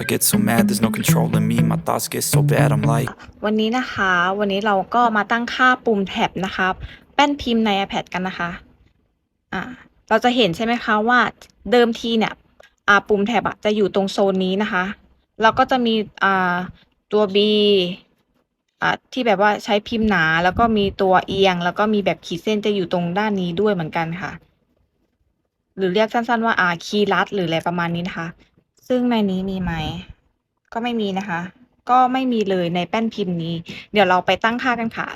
I get so mad, there's no control in me. My thoughts get so bad, I'm like. วันนี้นะคะ วันนี้เราก็มาตั้งค่าปุ่มแท็บนะครับ แป้นพิมพ์ใน iPad กันนะคะ อ่า เราจะเห็นใช่ไหมคะว่าเดิมทีเนี่ย อ่า ปุ่มแท็บอะจะอยู่ตรงโซนนี้นะคะ แล้วก็จะมี อ่า ตัว B อ่า ที่แบบว่าใช้พิมพ์หนา แล้วก็มีตัวเอียง แล้วก็มีแบบขีดเส้นจะอยู่ตรงด้านนี้ด้วยเหมือนกันค่ะ หรือเรียกสั้นๆว่าอ่าคีย์ลัดหรืออะไรประมาณนี้นะคะ ซึ่งในนี้มีไหม ก็ไม่มีนะคะ ก็ไม่มีเลยในแป้นพิมพ์นี้ เดี๋ยวเราไปตั้งค่ากันค่ะ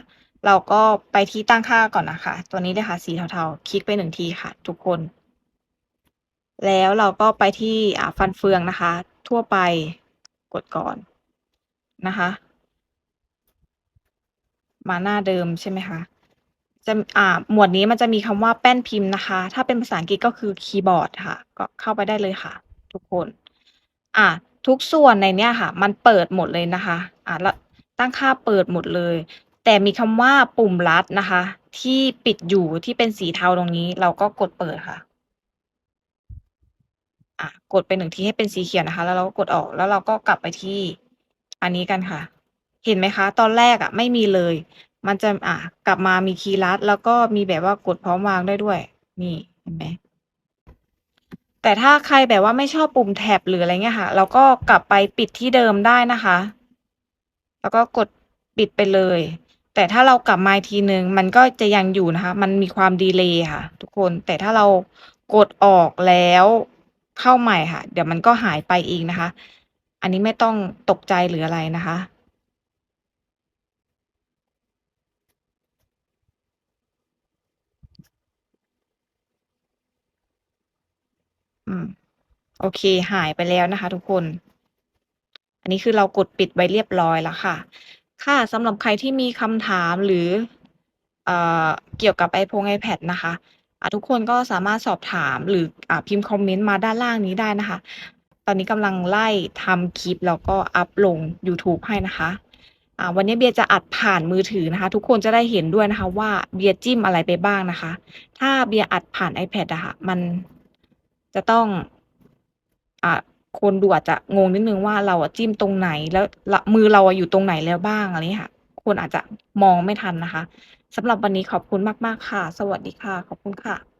เราก็ไปที่ตั้งค่าก่อนนะคะ ตัวนี้เลยค่ะ สีเทาๆ คลิกไปหนึ่งทีค่ะ ทุกคน แล้วเราก็ไปที่อ่าฟันเฟืองนะคะ ทั่วไปกดก่อนนะคะ มาหน้าเดิมใช่ไหมคะ จะ อ่า หมวดนี้มันจะมีคำว่าแป้นพิมพ์นะคะ ถ้าเป็นภาษาอังกฤษก็คือคีย์บอร์ดค่ะ ก็เข้าไปได้เลยค่ะ ทุกคน อ่า ทุกส่วนในเนี้ยค่ะ มันเปิดหมดเลยนะคะ อ่าแล้วตั้งค่าเปิดหมดเลย แต่มีคำว่าปุ่มลัดนะคะ ที่ปิดอยู่ที่เป็นสีเทาตรงนี้ เราก็กดเปิดค่ะ อ่ากดไปหนึ่งทีให้เป็นสีเขียวนะคะ แล้วเราก็กดออก แล้วเราก็กลับไปที่อันนี้กันค่ะ เห็นไหมคะ ตอนแรกอะ ไม่มีเลย มันจะอ่ากลับมามีคีย์ลัด แล้วก็มีแบบว่ากดพร้อมวางได้ด้วย นี่เห็นไหมแต่ถ้าใครแบบว่าไม่ชอบปุ่มแท็บหรืออะไรเงี้ยค่ะ เราก็กลับไปปิดที่เดิมได้นะคะ แล้วก็กดปิดไปเลย แต่ถ้าเรากลับมาอีกทีนึงมันก็จะยังอยู่นะคะ มันมีความดีเลย์ค่ะ ทุกคน แต่ถ้าเรากดออกแล้วเข้าใหม่ค่ะ เดี๋ยวมันก็หายไปเองนะคะ อันนี้ไม่ต้องตกใจหรืออะไรนะคะ โอเค หายไปแล้วนะคะ ทุกคน อันนี้คือเรากดปิดไว้เรียบร้อยแล้วค่ะ ค่ะสำหรับใครที่มีคำถามหรือเอ่อเกี่ยวกับ iPhone iPad นะคะอ่าทุกคนก็สามารถสอบถามหรืออพิมพ์คอมเมนต์มาด้านล่างนี้ได้นะคะ ตอนนี้กำลังไล่ทำคลิปแล้วก็อัปลงยูทูบให้นะคะวันนี้เบียร์จะอัดผ่านมือถือนะคะ ทุกคนจะได้เห็นด้วยนะคะ ว่าเบียร์จิ้มอะไรไปบ้างนะคะ ถ้าเบียร์อัดผ่าน iPad อะค่ะมันจะต้อง อ่าคนดูอาจจะงงนิดนึงว่าเราอะจิ้มตรงไหน แล้วละมือเราอะอยู่ตรงไหนแล้วบ้างอะไรงี้ค่ะ คนอาจจะมองไม่ทันนะคะสำหรับวันนี้ขอบคุณมาก ๆ ค่ะ สวัสดีค่ะ ขอบคุณค่ะ